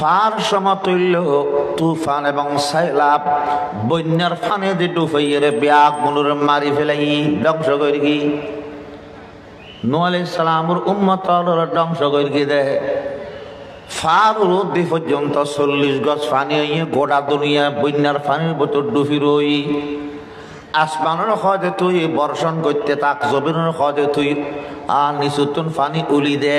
Fur সমতুল্য, তুফান এবং সাইলাব, বন্যার ফানে যে ডুফাইয়ের ব্যাগ মুনুর মারি ফেলাই, ধ্বংস করে কি? নোয়াল ইসলামর উম্মত ধ্বংস করে কি দে? ফার রোদি পর্যন্ত চল্লিশ গজ ফানি হইয়ে গোড়া দুনিয়া বন্যার ফানির বোতর ডুফি রই। আসমানের সহজে তুই বর্ষণ করতে তাক, জমিনের সহজে তুই, আর নিচুতুন ফানি উলি দে।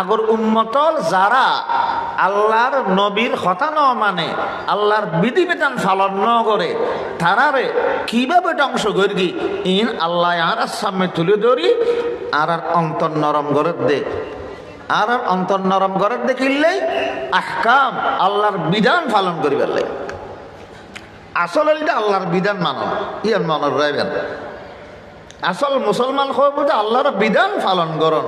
আগর উম্মতল যারা আল্লাহর নবীর কথা ন মানে আল্লাহর বিধিবিধান পালন ন করে তারারে কীভাবে অংশ করি ইন আল্লাহ আর সামনে তুলে ধরি, আর আর অন্তর নরম করে দে। আর আর অন্তর নরম করে দেখিলেই আহকাম, আল্লাহর বিধান পালন করিবার লাগে। আসল এটা আল্লাহর বিধান মানব ইয়ার মনের রাইবেন। আসল মুসলমান হই বুঝে আল্লাহর বিধান পালন করন।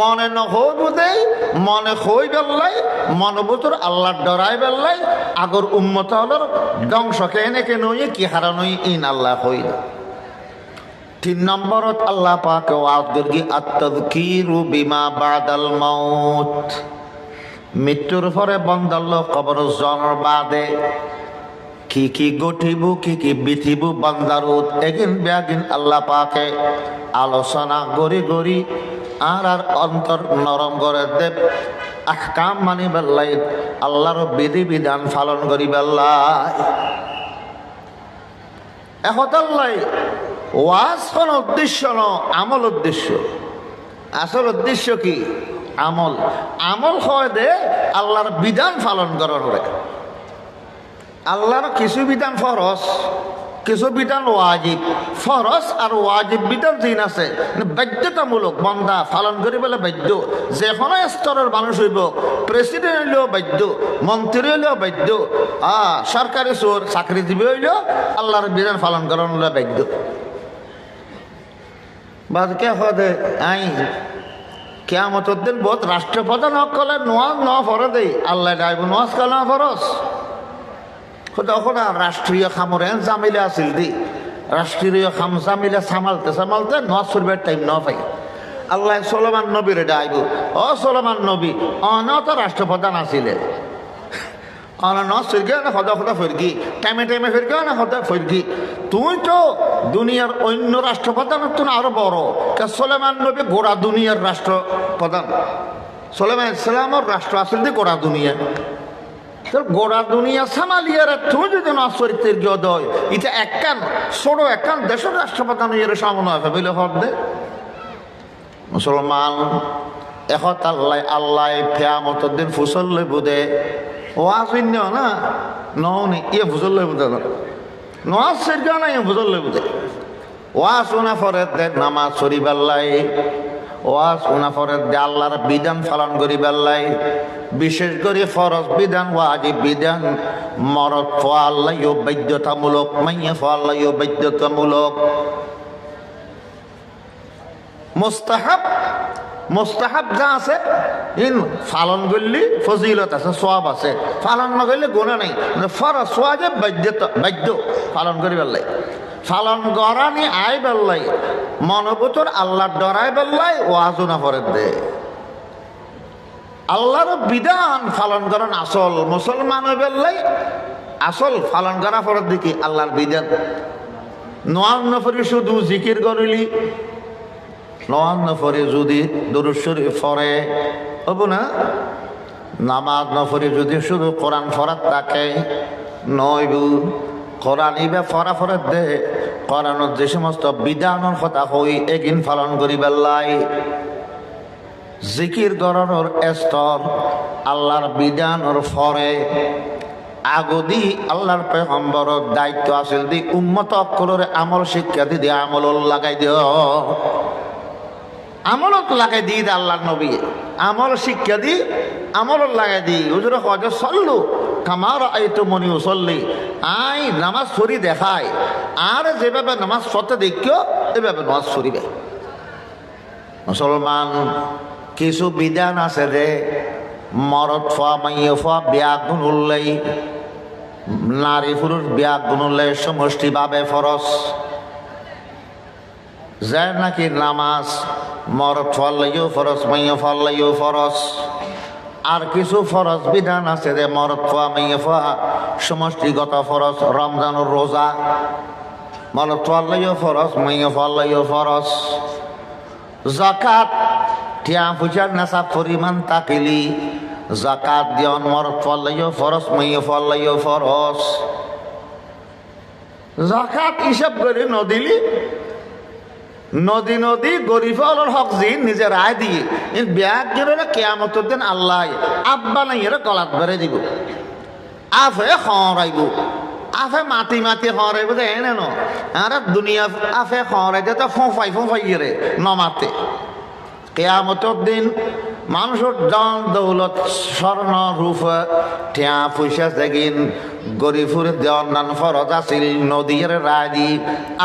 মনে ন নহই বুঝে মনে হই বেল্লাই মনে বুঝর আল্লাহর ডরাই বেল্লাই আগর উম্মত হলর ধ্বংস কেনে কেন কি হারানই ইন আল্লাহ হই তিন নম্বরত আল্লাহ পাক গর্গি আত্মকিরু বিমা বাদাল মাউত। মৃত্যুর পরে বন্দাল কবর জনর বাদে কি কি গঠিব, কি কি বিথিব বান্দারুত এগিন ব্যাগিন আল্লাহ পাকে। আলোচনা গড়ি গড়ি আর আর অন্তর নরম করে দেব। আহকাম মানি বেল্লাই আল্লাহর বিধি বিধান পালন করি বেল্লাই এহতাল্লাই ওয়াজ কোন উদ্দেশ্য ন আমল উদ্দেশ্য। আসল উদ্দেশ্য কি? আমল। আমল হয় দে আল্লাহর বিধান পালন করার হবে আল্লাহর কিছু বিধান ফরস কিছু বিধান ওয়াজিব। ফরস আর ওয়াজিব বিধান জিন আছে। মানে বাধ্যতামূলক, বন্দা পালন করি বলে বাধ্য। যে কোনো স্তরের মানুষ হইব প্রেসিডেন্ট হইলেও বাধ্য, মন্ত্রী হইলেও বাধ্য, আ, সরকারি চোর, চাকরিজীবী হইলেও আল্লাহর বিধান পালন করার বাধ্য। বাদকে হদে আই, কেয়ামতের দিন বহুত রাষ্ট্রপ্রধান সকলে নোয়া ন ফরে দেই। আল্লাহ ডাইব নোয়াজ কালা ফরস তখন রাষ্ট্রীয় খামরে জামিলে আছিল দি। রাষ্ট্রীয় খাম জামিলে সামালতে সামালতে নজ করবার টাইম ন পাই। আল্লাহ সলমান নবীরে ডাইব। ও সলমান নবী অন তো রাষ্ট্রপ্রধান আছিলে। অন নজ ফিরকি না সদা সদা ফিরকি টাইমে টাইমে ফিরকি না সদা ফিরকি তুই তো দুনিয়ার অন্য রাষ্ট্রপ্রধানের তো আরও বড়। কে সলেমান নবী গোড়া দুনিয়ার রাষ্ট্রপ্রধান। সলেমান ইসলামর রাষ্ট্র আসল দি গোড়া দুনিয়া। গোড়া দুনিয়া সামালিয়ার তুই যদি নশ্বরিতের গিয়ে দয় এটা একখান ছোট একখান দেশের রাষ্ট্রপ্রধান ইয়ের সামনে হবে বলে হর দে। মুসলমান এখত আল্লাহ আল্লাহ ফেয়ামত দিন ফুসল লই বুদে ও আসিন না? ননি ইয়ে ফুসল লই বুদে না। নয়াজ সেরকা না ইয়ে ফুসল লই বুদে ওয়া শোনা ফরে দে, নামাজ শরীফাল্লাই ওয়াজ শোনা ফরে দে, আল্লাহর বিধান পালন করি বেল্লাই বিশেষ করে ফরজ বিধান, ওয়াজিব বিধান, মরদ ফোয়াল্লাইও বাধ্যতামূলক মাইয়ে ফোয়াল্লাইও বাধ্যতামূলক মোস্তাহাব মোস্তাহাব যা আছে, ইন ফালন করলি ফজিলত আছে সব আছে। ফালন নকরলে গুণা নাই। মানে ফরজ সোয়াজে বাধ্যত বাধ্য পালন করি বেল্লাই ফালন গড়ানি আই বেল্লাই মনোবতর আল্লাহ ডরাই বেল্লাই ওয়াজও না ফরে দে। আল্লাহর বিধান পালন করেন আসল। মুসলমান বেল্লাই আসল পালন করা পরের দিকে আল্লাহর বিধান। নোয়ান নফরি শুধু জিকির করিলি নোয়ান নফরি যদি দরুশ্বরী ফরে হব না? নামাজ নফরি যদি শুধু কোরআন ফরাত থাকে নইবু কোরআন ইবে ফরা ফরাত দে। কোরআনত যে সমস্ত বিধানের কথা হই এগিন পালন করি বেল্লাই জিকির গরণর স্তর আল্লাহর বিধানর ফরে আগদি আল্লাহর পেগম্বর দায়িত্ব আছিল দি উন্মত অক্ষরের আমল শিক্ষা দি আমল লাগাই দিও। আমলত লাগাই দি আল্লাহর নবী। আমল শিক্ষা দি, আমল লাগাই দি। হুজুর হজ চললু কামার আই তো মনি উসল্লি। আই, নামাজ সরি দেখায় আর যেভাবে নামাজ পড়তে দেখিও, এভাবে নামাজ সরিবে মুসলমান কিছু বিধান আছে যে মরদ ফোয়া, মাইয়ে ফোয়া বিয়া গুণ উল্লেই, নারী পুরুষ বিয়া গুণ উল্লেই সমষ্টিভাবে ফরস যায় নাকি নামাজ? মরদ ফল্লাইও ফরস মাইয়ে ফল্লাইও ফরস আর কিছু ফরজ বিধান আছে যে মরদ ফোয়া, মাইয়ে ফোয়া, সমষ্টিগত ফরস রমজানুর রোজা। মরদ ফল্লাইও ফরস মাইয়ে ফল্লাইও ফরস জাকাত টিয়া পূজার নেশা পরিমাণ তাকিলি। জাকাত দিয়ন মর ফল্লাইও ফরস মাইও ফল্লাইও ফরস জাকাত হিসাব করে নদিলি। নদী নদী গরিব অলর হক জি নিজের রায় দিয়ে। ব্যাগ গেলে কেয়ামতর দিন আল্লাহ আব্বা নাই এরা কলাত বেড়ে দিব। আফে খরাইব আফে মাটি মাটি খরাইব দে এনে ন। আর দুনিয়া আফে খরাই দে তো ফোঁফাই ফোঁফাই গেরে নমাতে। কেয়ামতর দিন মানুষের দন দৌলত স্বর্ণ রূপ ঠেয়া পয়সা দেখিন গরিফুর দেওয়ার নান ফরজ আছিল, নদীর রাজি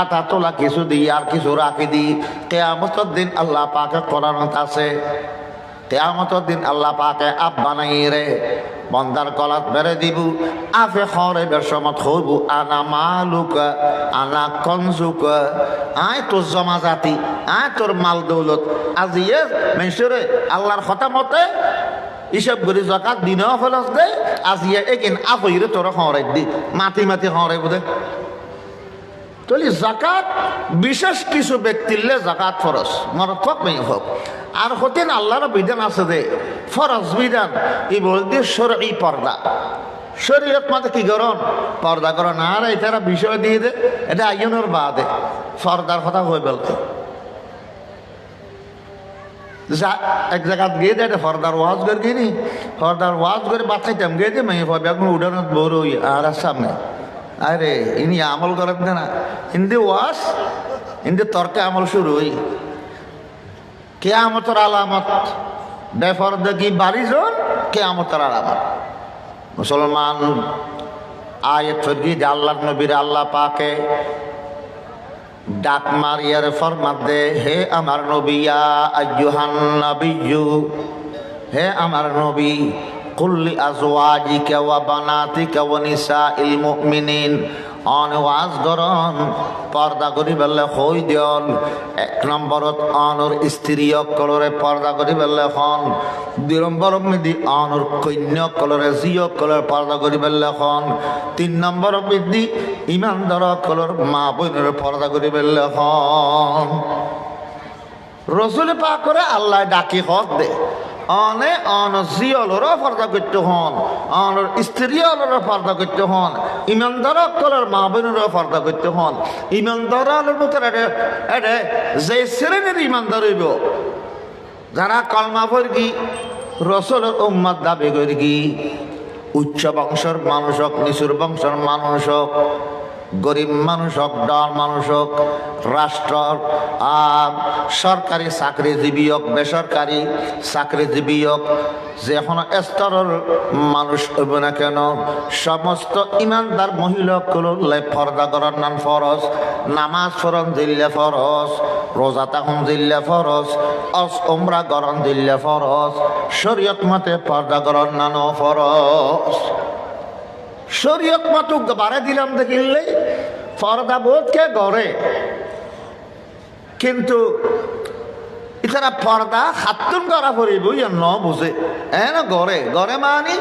আটা তোলা কিছু দি আর কিছু রাখি দি। কেয়ামতর দিন আল্লাহ পাকে করানত আছে। কেয়ামতর দিন আল্লাহ পাকে আপ বানাই রে। বন্দার কলাত বেড়ে দিব, আফে খরে বেসমত হইব, আনা মালুক, আনা কনজুক আয় তোর জমা জাতি আয় তোর মাল দৌলত। আজি এ মেসরে আল্লাহর কথা মতে হিসাব জকাত দিনেও ফেরত দে আজিয়ে একিন আপইরে তোর খরাই দি, মাটি মাটি খরাই বোধে তলি জাকাত, বিশেষ কিছু ব্যক্তিলে জাকাত ফরজ মরত হোক মেয়ে হোক। আর হতেন আল্লাহর বিধান আছে দে ফরজ বিধান ই বলতে সরই পর্দা। শরীয়ত মাতে কি করন পর্দা করন আর এটারা বিষয় দিয়ে দে, এটা আইনের বাদে। পর্দার কথা হয়ে বলতে যা, এক জায়গাত গিয়ে দে ফর্দার ওয়াজ করে গিয়ে ফর্দার ওয়াজ করে বাচ্চাইতাম গিয়ে দে মেয়ে পাবে এখন উড়ানোর বড় আর সামনে। আরে, ইনি আমল করেন না হিন্দি ওয়াস হিন্দি তর্কে আমল শুরু হই। কেয়ামতর আলামত। বেফর দেখি বাড়ি জন কেয়ামতর আলামত। মুসলমান আয়ে ফরগি আল্লাহ নবীর আল্লাহ পাকে ডাক মারিয়ার ফরমাত দে, হে আমার নবিয়া আজ্জুহান নবিয়্যু, হে আমার নবী, কুল্লি আজওয়াজিকা ওয়া বানাতিকা ওয়া নিসাইল মুমিনিন অন ওয়াজ গরন পর্দা করি বেলে হই দিয়ন। এক নম্বরত অনর স্ত্রী কলরে পর্দা করি বেলে হন। দুই নম্বর মিদি অনর কন্য কলরে জিও কলর পর্দা করি বেলে হন। তিন নম্বর মিদি ইমানদার কলর মা বোনের পর্দা করি বেলে হন। রসুল পা করে আল্লাহ ডাকি হক দে। অনে অন জিয়লরও পর্দা করতে হন অনর স্ত্রীয়লরও পর্দা করতে হন, ইমানদার কলর মা বোনেরও পর্দা করতে হন। ইমানদার মতো এটা যে শ্রেণির ইমানদার হইব, যারা কলমা ফরগি রসলের উম্মাদ দাবি করি উচ্চ বংশের মানুষ হোক, নিচুর বংশের মানুষ হোক গরিব মানুষ হোক ডর মানুষ হোক, রাষ্ট্র সরকারি চাকরিজীবী হোক, বেসরকারি চাকরিজীবী হোক, যে কোনো স্তরের মানুষ হইব না কেন, সমস্ত ইমানদার মহিলাগুলো ফর্দা করার নাম ফরজ, নামাজ ফরন দিল্লে ফরজ, রোজা তখন দিল্লে ফরজ অস উমরা গরম দিল্লে ফরজ, শরীয়ত মতে পর্দা করার নানো ফরজ। শরীয়ত মতো বারে দিলাম দেখিলে পর্দা বোধকে গড়ে। কিন্তু ইতারা পর্দা হাতুন করা পড়িব ইয়া ন বুঝে। এন গড়ে গড়ে মানি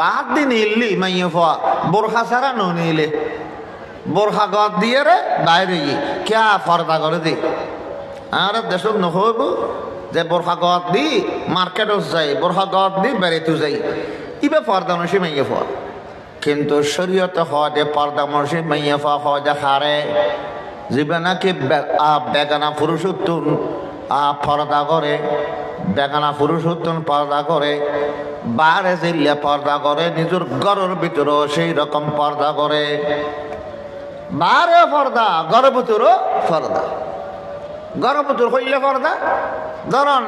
বাদ দিন ইল্লি, মাইয়ে ফা বোরখা ছাড়া ন নিলে। বোরখা গদ দিয়ে রে, বাইরে গিয়ে ক্যা পর্দা করে দি? আর দেশ নহব যে বোরখা গদ দি মার্কেটও যাই, বোরখা গদ দি বেড়াইতে যাই। ইবে পর্দা নসি মাইয়ে ফা কিন্তু শরীয়ত হজে পর্দা মসি মাইয়া ফা হজে হারে। যিবে নাকি বেগানা পুরুষ উত্তুন আ পর্দা করে, বেগানা পুরুষ উত্তুন পর্দা করে, বারে জিল্লে পর্দা করে, নিজের ঘরের ভিতরেও সেই রকম পর্দা করে। বারে পর্দা, ঘরের ভিতরও পর্দা। ঘরের ভিতর হইলে পর্দা। ধরন,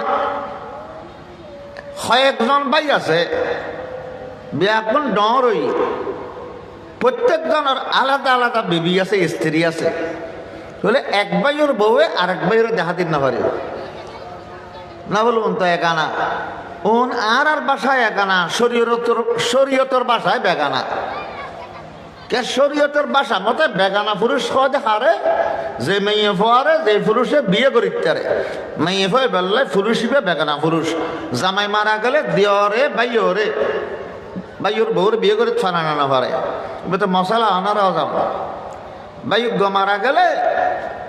কয়েকজন ভাই আছে বিয়াখন ডরই প্রত্যেকজনের আলাদা আলাদা বিবি আছে, স্ত্রী আছে। বলে এক ভাইয়ের বউয়ে আরেক ভাইয়ের দেখা দিন না পারে। না বলুন তো একানা ওন আর আর বাসায় একানা শরীয়তর শরীয়তর বাসায় বেগানা কে শরীয়তের বাসা মতে বেগানা পুরুষ কদে হারে, যে মেয়ে ফোয়ারে যে পুরুষে বিয়ে করিতে মেয়ে ফয়ে বেললে পুরুষ হিবে বেগানা পুরুষ। জামাই মারা গেলে দিয়রে বাইয়রে। বাইয়র বউর বিয়ে করে ছানা নানা পারে এবার তো মশলা আনারাও যাব বাইক মারা গেলে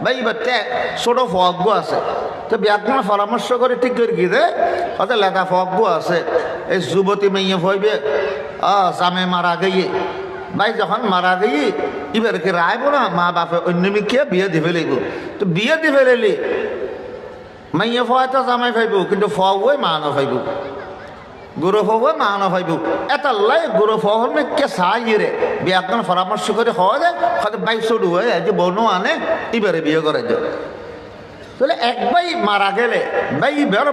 বাই বাচ্চা ছোট ফগ্য আছে। তো ব্যাকরণ পরামর্শ করে ঠিক করে কি দে অত লেখা ফগ্য আছে। এই যুবতী মেয়ে ফইবে আ, জামে মারা গিয়ে। ভাই যখন মারা গিয়ে, এবার কি রায় না মা বাপে অন্য মিকে বিয়ে দিবে লাগিব তো বিয়ে দিবে লেলি মাইয়ে ফয় তো জামাই ফাইব কিন্তু ফওই মা না ফাইব গুরু ফওই মা না ফাইব এটা লাই গুরু ফহর মে কে সাইরে ব্যাকরণ পরামর্শ করে হওয়া যায় হয়তো বাইক শুরু হয়ে যে বনু আনে এবারে বিয়ে করে যায় তাহলে এক ভাই মারা গেলে ভাই বের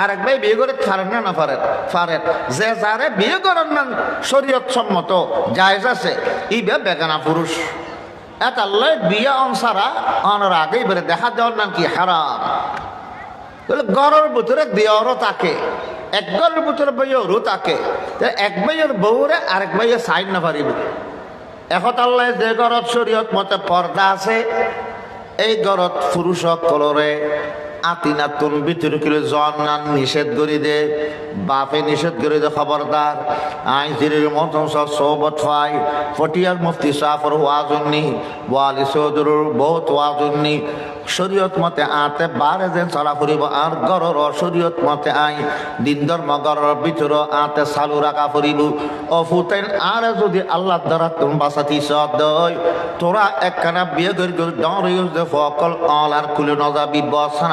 আর এক ভাই বিয়ে করে ছাড়েন না না পারেন পারেন যে যারে বিয়ে করেন না, শরীয়ত সম্মত জায়জ আছে ই বেগানা পুরুষ। এতাল্লাই বিয়ে অনসারা, অনর আগে এবারে দেখা দেওয়ার নাম কি হারাম? তাহলে গড়ের ভিতরে দেওয়ারও তাকে। এক পুত্র ভিতরে রু তাকে এক বইয়ের বউরে আরেক বইয়ে সাইড না পারিব। এখন আল্লাহ যে গরত শরীয়ত মতে পর্দা আছে, এই গরত পুরুষক কলরে আতিনাতুন ভিতরে কিলো জন্নান নিষেধ করি দে, বাপে নিষেধ করে দে খবরদার। আই জিরির মতন সব সোবত ফাই ফটিয়ার মুফতি সাফর ওয়াজুন্নি ওয়ালি চৌধুরীর বহুত ওয়াজুন্নি শরীয়ত মতে আতে বারে যে চলা ফুরিব, আর গরর শরীয়ত মতে আই দিন ধর্ম গরর ভিতর আতে চালু রাখা ফুরিব। অফুতেন আর যদি আল্লাহ দ্বারা তুমি বাঁচাতি সদয়, তোরা একখানা বিয়ে করে ডর ইউজ দে ফকল অল আর খুলে নজাবি বসান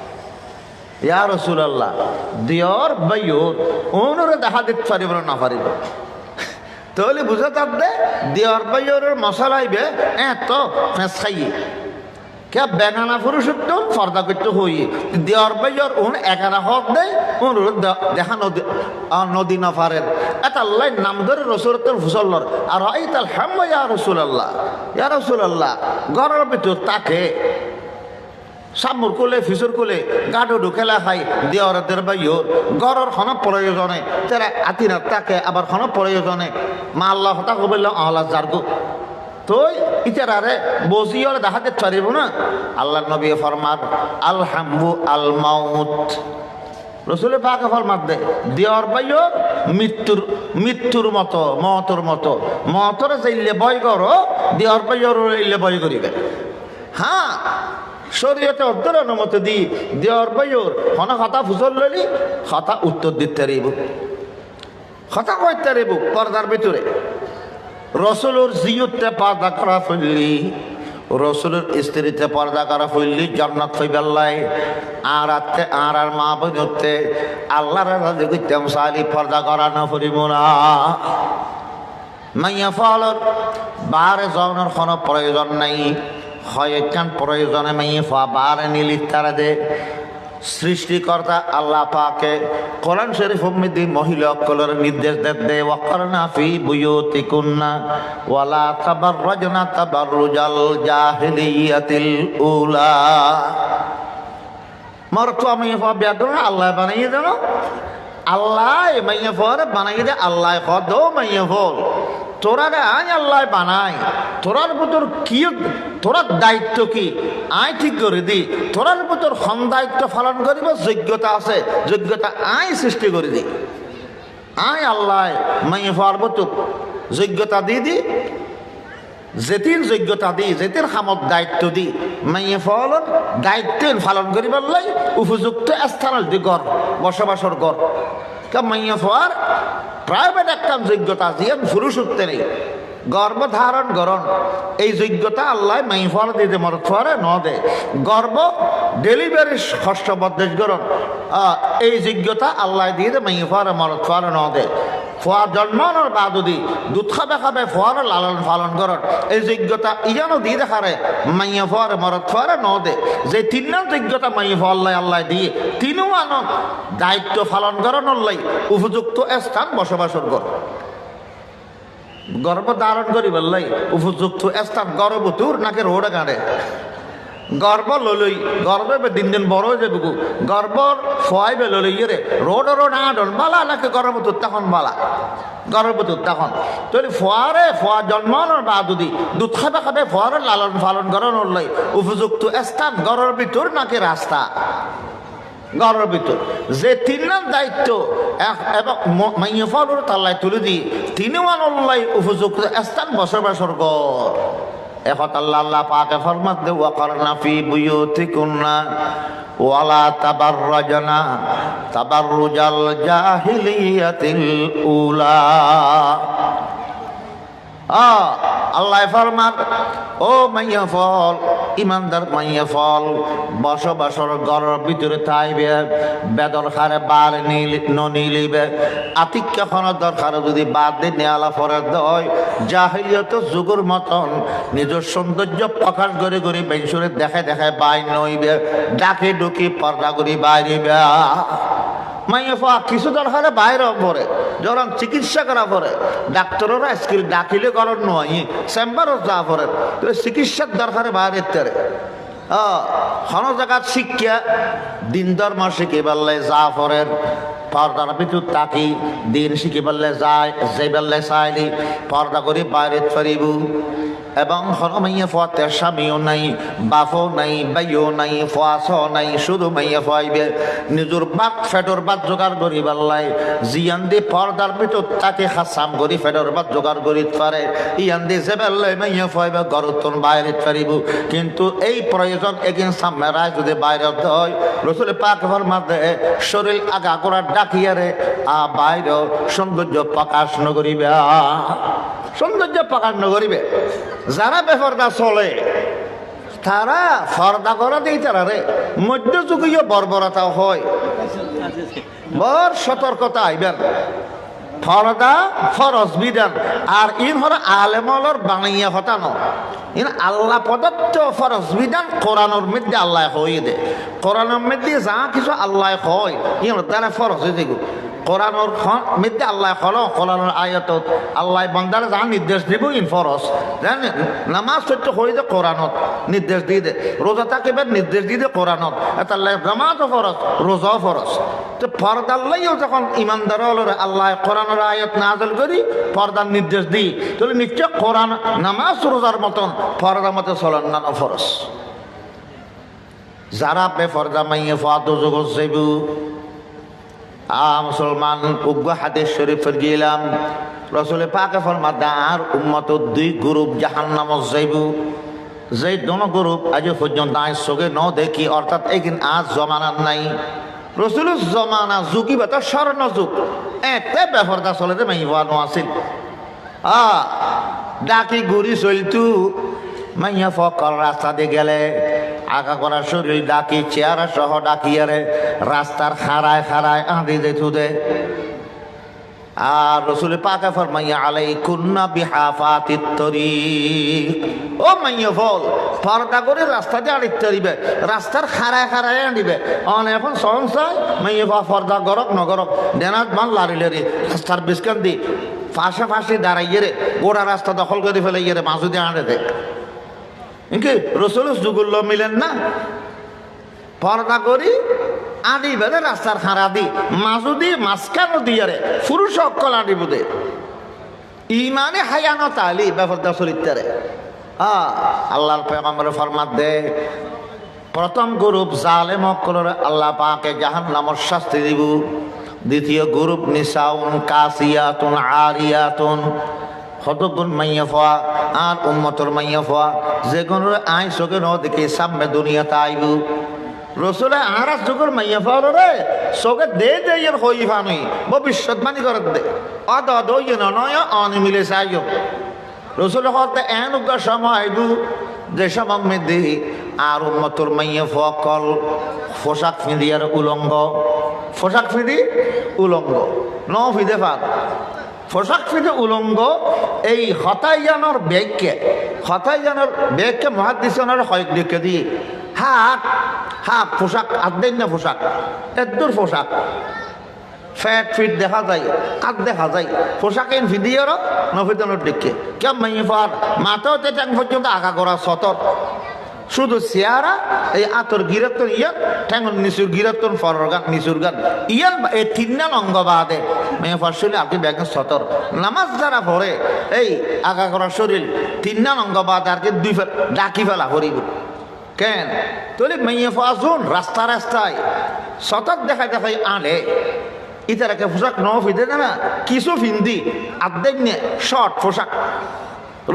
ইয়া রসুল্লাহ দিয়র বাইয়র অনুরে দেখা দিতে পারিব না পারিব। তাহলে বুঝে থাকবে, দিয়র বাইয়রের মশলা আইবে হ্যাঁ ফেঁস খাইয়ে কে বেগানা পুরুষোত্তম ফর্দা করতে হই। দেওয়ার বাইয়র উন একানা হক দেয় উন দেখা নদী নদী না পারেন। এটা আল্লাহ নাম ধরে রসুলতের ফুসল্লর। আর এই তাল হাম ইয়া রসুল আল্লাহ ইয়া রসুল আল্লাহ ঘরের ভিতর তাকে সামুর কোলে, ফিসুর কোলে গাডো ঢুকেলা খাই দেওয়ারদের বাইও গড়র খন প্রয়োজনে তারা আতিনা তাকে আবার খন প্রয়োজনে মা আল্লাহ হতা কবিল আল্লাহ জারগো তুই ইতারারে বসিয়র দেখাতে পারিব না? আল্লাহ নবী ফরমার আলহামু আল মাউত। রসুলে পাকে ফরমাত দে দেওয়ার বাইও মৃত্যুর মৃত্যুর মতো মতর মতো মতরে যাইলে বয় করো দেওয়ার বাইর যাইলে বয় করিবে হ্যাঁ শরীয়তে অর্ধের অনুমতি দি দেওয়ার বাইর হনা কথা ফুসল লইলি কথা উত্তর দিতে পারিব কথা কইতে পারিব পর্দার ভিতরে। রসুলোর জিয়তে পর্দা করা ফেললি, রসুলের স্ত্রীতে পর্দা করা ফেললি, জন্নত ফইবাল্লাই আর আত্মে, আর আর মা বোনতে আল্লাহর রাজি করতাম সালি পর্দা করা না ফুরিব না। মাইয়া ফলর বারে জনের কোনো প্রয়োজন নাই। হয় একখান প্রয়োজনে মাইয়া ফা বারে নিলি তারা দে। সৃষ্টিকর্তা আল্লাহ পাকে কোরআন শরীফ উম্মিদি মহিলা অকলের নির্দেশ দে, ওয়াকরনা ফি বুয়ুতিকুন্না ওয়ালা তাবাররাজনা তাবাররুজাল জাহিলিয়াতিল উলা। মর তো ফা ব্যাকরণ আল্লাহ বানাইয়ে দেন। আল্লাহ মাইয়া ফর বানাইয়ে দে, আল্লাহ ফর দো মাইয়া ফল তোরা আই আল্লাহ বানাই তোরার ভিতর কি তোরার দায়িত্ব কি? আই ঠিক করে দি। তোরার ভিতর সন দায়িত্ব পালন করিব, যোগ্যতা আছে। যোগ্যতা আই সৃষ্টি করে দি। আই আল্লাহ মাইয়া ফর বতুক যোগ্যতা দি দি। যেতির যোগ্যতা দি, যেতির কামত দায়িত্ব দি মাইয়ে ফলন দায়িত্ব পালন করিবার লাই উপযুক্ত স্থানের দি গড়, বসবাসর গড়। মাইয়ে ফর প্রাইভেট একটা যোগ্যতা দিয়ে পুরুষ উঠতে নেই। গর্ভ ধারণ করণ, এই যোগ্যতা আল্লাহ মাই ফর দিতে মরত ফরে ন দে। গর্ব ডেলিভারি হস্তবদ্দেশ গরণ এই যোগ্যতা আল্লাহ দিয়ে মাই ফরে মরত ফরে ন দে। ফোয়া জন্মানোর বাদুদি দুধ খাবে খাবে ফোয়ার লালন পালন করন এই যোগ্যতা ইজানো দিয়ে দেখারে মাইয়া ফোয়ারে মরত ফোয়ারে ন দে যে তিন যোগ্যতা মাইয়া ফোয়া আল্লাহ দিয়ে, তিনও আনো দায়িত্ব পালন করার লাই উপযুক্ত স্থান বসবাসর কর গর্ভ ধারণ করি বললাই উপযুক্ত স্থান গর্ভতুর নাকি রোড গাড়ে গর্ব ললই, গর্বে বে দিন দিন বড় যাবে গো। গর্বর ফয়াইবে ললই রে, রোড রোড আডন বালা, নাকি গর্ভতুর তখন বালা? গর্ভতুর তখন তৈরি ফোয়ারে, ফোয়া জন্মানোর বা দুদি দুধ খাবে খাবে লালন পালন করানোর লাই, উপযুক্ত স্থান গড়ের ভিতর নাকি রাস্তা? ঘরের ভিতর। যে তিন নাম দায়িত্ব এবং ম- মাইয়ে ফলর তাল্লাই তুলে দি তিনি মানুল্লাই উপযুক্ত স্থান বছর গড় এখন আল্লাহ আল্লাহ পাকে ফরমাত দে ওয়াকারনা ফি বুয়ুতিকুন্না ওয়ালা তাবাররাজনা তাবাররুজাল জাহিলিয়াতিল উলা। আল্লাহ ফরমান ও মাইয়া ফল, ইমানদার মাইয়া ফল, বসবাসর ঘরের ভিতরে থাইবে, বেদর খারে বার নীল নিলিবে, আতিক্যা খানোর দরকার যদি বাদ দিয়ে নেয়ালা ফরে দয় জাহিলিয়ত যুগর মতন নিজের সৌন্দর্য প্রকাশ করে করে বেঞ্চুরে দেখে দেখে বাই নইবে, ডাকে ডুকি পর্দা করি বাইরিবে। মাইয়া কিছু দরকারে বাইরে পড়ে। যখন চিকিৎসা করা পড়ে, ডাক্তাররা স্কিল ডাকিলে করার নয় চেম্বারও যা পড়ে। তো চিকিৎসার দরকারে বাইরে তেরে। হন জায়গাত শিক্ষা, দিন ধর্ম শিখি পারলে যা পড়েন পর্দার ভিতর তাকি, দিন শিখি পারলে যায় যে পারলে চাইলি, পর্দা করে বাইরে ফেরিব এবং হন মাইয়া ফতে স্বামীও নাই, বাপও নাই বাইও নাই ফাঁসও নাই, শুধু মাইয়া ফাইবে নিজের বাপ ফেটর বাদ জোগাড় করি পারলাই জিয়ান দি পর্দার ভিতর তাকে হাসাম করি ফেটর বাদ জোগাড় করি পারে। ইয়ান দি যে বেললাই মাইয়া ফাইবে গরতন বাইরে ফেরিব কিন্তু এই প্রয়োজন এগিন সামনে রায় যদি বাইরে হয়, রসুল পাক ফরমাতে শরীর আগা করার ডাকিয়ারে আ বাইরে সৌন্দর্য প্রকাশ নগরিবে সৌন্দর্য প্রকাশ নগরিবে। যারা বেফরদা চলে, তারা ফর্দা করা দিই তারা রে। মধ্যযুগীয় বর্বরতা হয়। বর সতর্কতা আইবেন ফরদা ফরজ বিধান। আর ইন হর আলেমলর বানাইয়া হতানো। ইন আল্লাহ প্রদত্ত ফরজ বিধান কোরআনোর মধ্যে আল্লাহ হয়ে দে। কোরআনোর মধ্যে যা কিছু আল্লাহ হয়, ইন তারা ফরজ হয়ে কোরআনোর মধ্যে আল্লাহ হল কোরআনোর আয়ত আল্লাহ বান্দারে যা নির্দেশ দিব ইন জানেন নামাজ সত্য হয়ে দে কোরআনত। নির্দেশ দিয়ে দে। রোজা থাকিবার নির্দেশ দিয়ে দে কোরআনত। এটা জামাতও ফরজ, রোজাও ফরজ। তো ফরদাল্লাইও যখন ইমানদার হলো আল্লাহ কোরআনের আয়াত নাজল করি, ফরদার নির্দেশ দিই। তাহলে নিশ্চয় কোরআন নামাজ রোজার মতন, ফরদার মতো চলার না ফরজ। যারা বে ফরদা মাইয়ে ফাদ যোগ সেবু আ, মুসলমান, উগ্র হাদিস শরীফের গেলাম রসুল পাকে ফরমা দার উম্মত দুই গ্রুপ, জাহান্নাম যাইবু যে দোনো গ্রুপ আজ পর্যন্ত আজ চোখে ন দেখি, অর্থাৎ এগিন আজ জমানার নাই। রসুল জমানা যুগি বা তার স্বর্ণ যুগ। এতে ব্যাপারটা চলে যে মাই বানো আছিল। আ, ডাকি ঘুরি চলতু। মাইয়া ফকল রাস্তা দিয়ে গেলে, আগা করা শরীর ডাকি চেয়ারা সহ ডাকিয়ারে রাস্তার খাড়ায় খাড়ায় আঁধি দে থুদে। আর রসুল পাকে ফরমাইয়া আলাই কুন্না বিহাফাতি তরিক। ও মাইয়া ফল, পর্দা করে রাস্তা দিয়ে আড়িতে দিবে রাস্তার খাড়ায় খাড়ায় আনিবে অন এখন সংসায় মাইয়া ফা পর্দা গরক নগরক, দেনাত মান লারিলে রে রাস্তার বিস্কান দি ফাঁসে ফাঁসে দাঁড়াইয়ে রে, গোড়া রাস্তা দখল করে ফেলে ইয়ে রে মাঝু দিয়ে আনে দে। ইনকি রসুল যুগুল্ল মিলেন না। পর্দা করি, আদি বেড়ে রাস্তার খাড়া দি, মাজু দি মাঝখানো দিয়ে রে পুরুষ অকল আদি বুধে ইমানে হায়ানো তালি ব্যাপারটা চরিত্রে। আ, আল্লাহর পেগম্বর ফরমাত দে, প্রথম গ্রুপ জালেম অকলর আল্লাহ পাকে জাহান নামর শাস্তি দিব। দ্বিতীয় গ্রুপ নিসাউন, কাসিয়াতুন, আরিয়াতুন হতগুন মাইয়া ফোয়া আর উম্মতর মাইয়া ফোয়া যে কোনো আই চোখে ন দেখে সামনে দুনিয়াতে আইবু রসুলে আরাস যুগর মাইয়া ফল রে, চোখে দে দে ইয়ার হই ফানুই ভবিষ্যৎবাণী করে দে। অদ অদ ইয়ে নয় অনি মিলে চাইও রসুল হতে এন উগ্র সময় দু, যে সময় মেদি আর উন্মতর মাইয়ে ফকল পোশাক ফিঁদি আর উলঙ্গ। পোশাক ফিঁদি, উলঙ্গ। ন ফিদে ফান পোশাক ফিদে উলঙ্গ, এই হতাইজানোর ব্যাগকে হতাইজানোর ব্যাগকে মহাদিসনের হয় দিকে দিয়ে হাত হাত, পোশাক আর্ধেন না পোশাক, এদ্দুর পোশাক। ফ্যাট ফিট দেখা যায়, কাত দেখা যায় পোশাকে ভিডিওর নভিদনের দিকে কেমন মাথাও ট্যাং পর্যন্ত আগা করা সতর। শুধু চেয়ারা এই আতর গিরতন ইয়ান ঠ্যাঙ্গন নিচুর গিরতন ফরর গান নিচুর গান। ইয়ান এই তিনজন অঙ্গ বাদে। মেয়ে ফার্সলে, আপনি ব্যাগেন সতর। নামাজ যারা পড়ে, এই আগা করা শরীর, তিনজন অঙ্গ বাদে, আর কি দুই ডাকি ফেলা হরিব। কেন? তোলে মেয়ে ফাজুন রাস্তা রাস্তায় সতত দেখাই দেখাই আনে। ইতারাকে পোশাক ন, না, কিছু ফিন্দি আর্ধেক নে শর্ট পোশাক।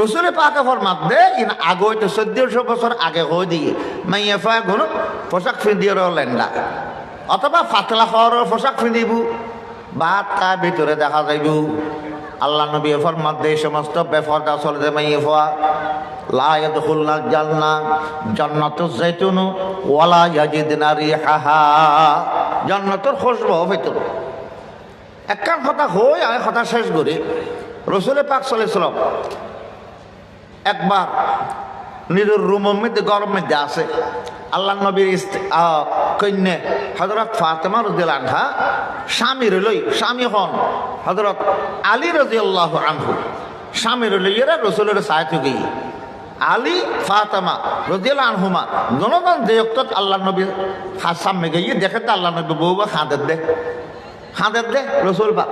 রসুলের পাকে ফরমাত দে, ইন আগে হইতে চোদ্দশো বছর আগে হয়ে দিয়ে, মাইয়া ফায় গুণ পোশাক ফিন্দিয়ে লেন্ডা অথবা ফাতলা খাওয়ার পোশাক ফিন্দিব ভাত কা ভিতরে দেখা যাইব। আল্লাহ নবী ফরমাত দে সমস্ত বেফরদা চলতে মাইয়া ফোয়া। লা ইয়াদখুলনাল জান্না, জান্নাতুজ জাইতুন ওয়ালা ইয়াজিদনা রিহাহা। জান্নাতুর খুশবু ভিতর একখান কথা হই আমি কথা শেষ করি। রসুলে পাক চলেছিলাম একবার নিজের রুমের মধ্যে গরম মধ্যে আছে। আল্লাহ নবীর কন্যা হজরত ফাতেমা রদিল আনহা স্বামীর লই স্বামী হন হজরত আলী রাজি আল্লাহ আনহু স্বামীর লইয়েরা রসুলের সাহায্য গিয়ে আলী, ফাতেমা রদিল আনহুমা, জনগণ দেয়ক্ত আল্লাহ নবী সামনে গিয়ে দেখে তো আল্লাহ নবী বউ বা খাঁদের দে। খাঁদের দে, রসুল বা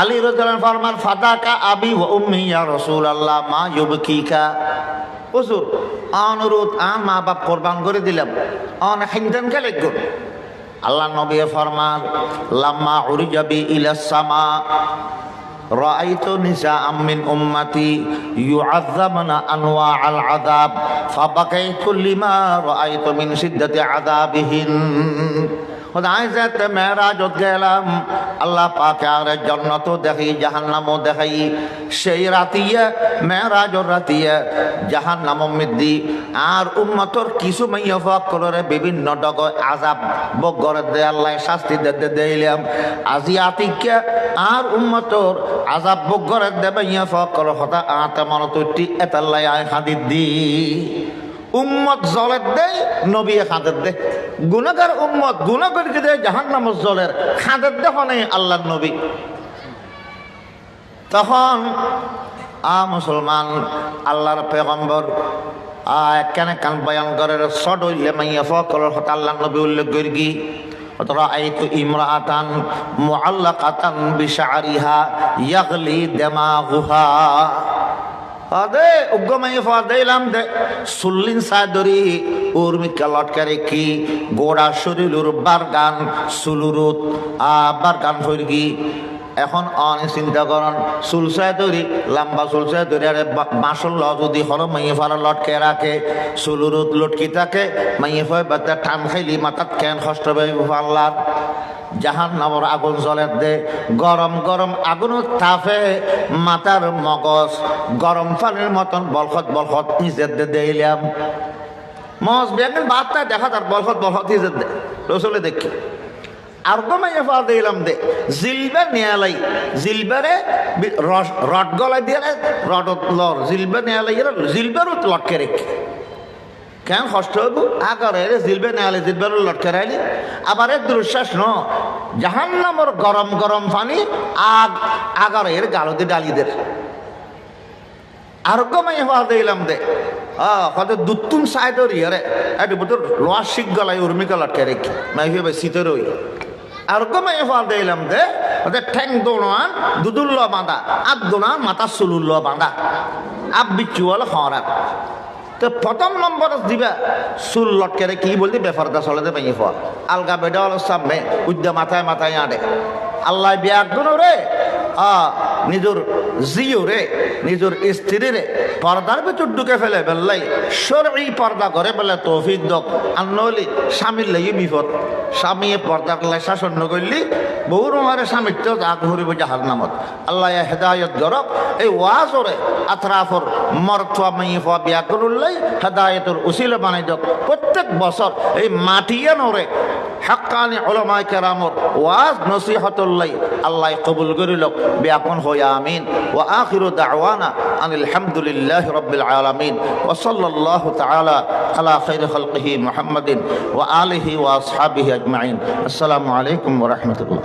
আলী রজালান ফরমান ফাদাকা আবি ও উম্মি ইয়া রসুল আল্লাহ মা ইউবকিকা হুজুর অনুরোধ আন মা বাপ কোরবান করে দিলাম অন হিন্দন কে লিখুন আল্লাহ নবী ফরমান লাম্মা উরিজাবি ইলাস সামা رأيت نساء من أمتي يعذبن أنواع العذاب فبكيت لما رأيت من شدة عذابهن আল্লাহ দেখাই। সেই রাতিয়া মিদ্দি। আর উম্মতর কিছু বিভিন্ন ডগ আজাব আল্লাহ শাস্তি দে দে দিলাম আজি আতিকে আর উম্মতর আজাব বগরে দে মাইয়া ফকল হতা আতে মনতটি এতাল্লাই আয় হাদিদ দি উম্মত জলের দে নবী খাঁদের দে গুণাগার উম্মত গুণা করে দে জাহান নামত জলের খাঁদের দে হনে আল্লাহ নবী তখন আ মুসলমান আল্লাহর পেগম্বর আ কেন কান বয়ান করে সড হইলে মাইয়া ফকলের হত আল্লাহ নবী উল্লেখ করি কি رأيت امرأة معلقة بشعرها يغلي دماغها আদে উগ্গমাই ফাদাইলাম দে। সুল্লিন সাদরি, উর্মিকা লটকারে কি, গোড়া শরীরুর বারগান, সুলুরুত, আ, বারগান ফরগি এখন অনেক চিন্তা করন চুলসায় তৈরি লম্বা চুলসায় তৈরি আরে বাঁশর ল যদি হলো, মাইয়ে ফারা লটকে রাখে। চুলুরুত লটকি থাকে, মাইয়ে ফয় বাচ্চা টান খাইলি, মাথাত কেন কষ্ট পাই পাল্লার জাহান নামর আগুন জ্বলের দে। গরম গরম আগুন তাপে মাথার মগজ। গরম পানির মতন বলখত বলখত নিজের দে দিলাম মজ বেগেন বার্তা দেখা তার বলখত বলখত নিজের দে। রসলে দেখি আর কমাইয়া ফা দিলাম দে। জিলবার নিয়ালাই, জিলবারে রড গলায় দিয়ে রডত লর। জিলবার নিয়ালাই জিলবারও লটকে রেখে। কেন কষ্ট হইব? আগরে জিলবে নেয়ালে জিলবের লটকে রাইলি। আবার এক দুঃশ্বাস ন জাহান নামর গরম গরম পানি, আগ, আগরের গালতে ডালিদের আর কমাই হওয়া দিলাম দে। হয়তো দুতুম সাইডর ইয়ারে একটু বুতর লোয়া শিখ গলাই উর্মিকা লটকে রেখি মাই ভেবে শীতের ওই আর কমাই হওয়া দিলাম দে ওদের ঠ্যাং দোনান দুদুল্ল বাঁধা, আগ দোনান মাথা সুলুল্ল বাঁধা। আব বিচুয়াল হরাত তো প্রথম নম্বর দিবা, চুল লটকেরে কি বলতে বেফারদা চলেতে পাই হওয়া আলগা বেডা হলো সামনে উদ্যা মাথায় মাথায় আঁটে আল্লাহ বিয়ার গুণ রে নিজের জিওরে নিজের স্ত্রীরে পর্দার ভিতর ঢুকে ফেলে, বেল্লাই এই পর্দা করে বেলে তৌফিক দক। আর নইলে স্বামীর লাগি বিপদ। স্বামী পর্দা করলে শাসন নকরলি বহু রঙের স্বামীর তো আগ ঘুরিব জাহার নামত আল্লাহ হেদায়ত গরক এই ওয়াজরে আতরাফর মরথুয়া মাইফা বিয়া করুল্লাই হেদায়তর উসিল বানাই দক প্রত্যেক বছর এই মাটিয়া নরে হাক্কানি ওলামাই কেরামর ওয়াজ নসিহতুল্লাই আল্লাহ কবুল করিলক ব্যাপন হইয়া আমিন। ও আখিরু দাওয়ানা আনিল হামদুলিল্লাহ রব্বিল আলামিন। ও সাল্লাল্লাহু তাআলা আলা খাইর খালকিহি মুহাম্মাদিন ওয়া আলিহি ওয়া আসহাবিহি أجمعين. السلام عليكم ورحمة الله.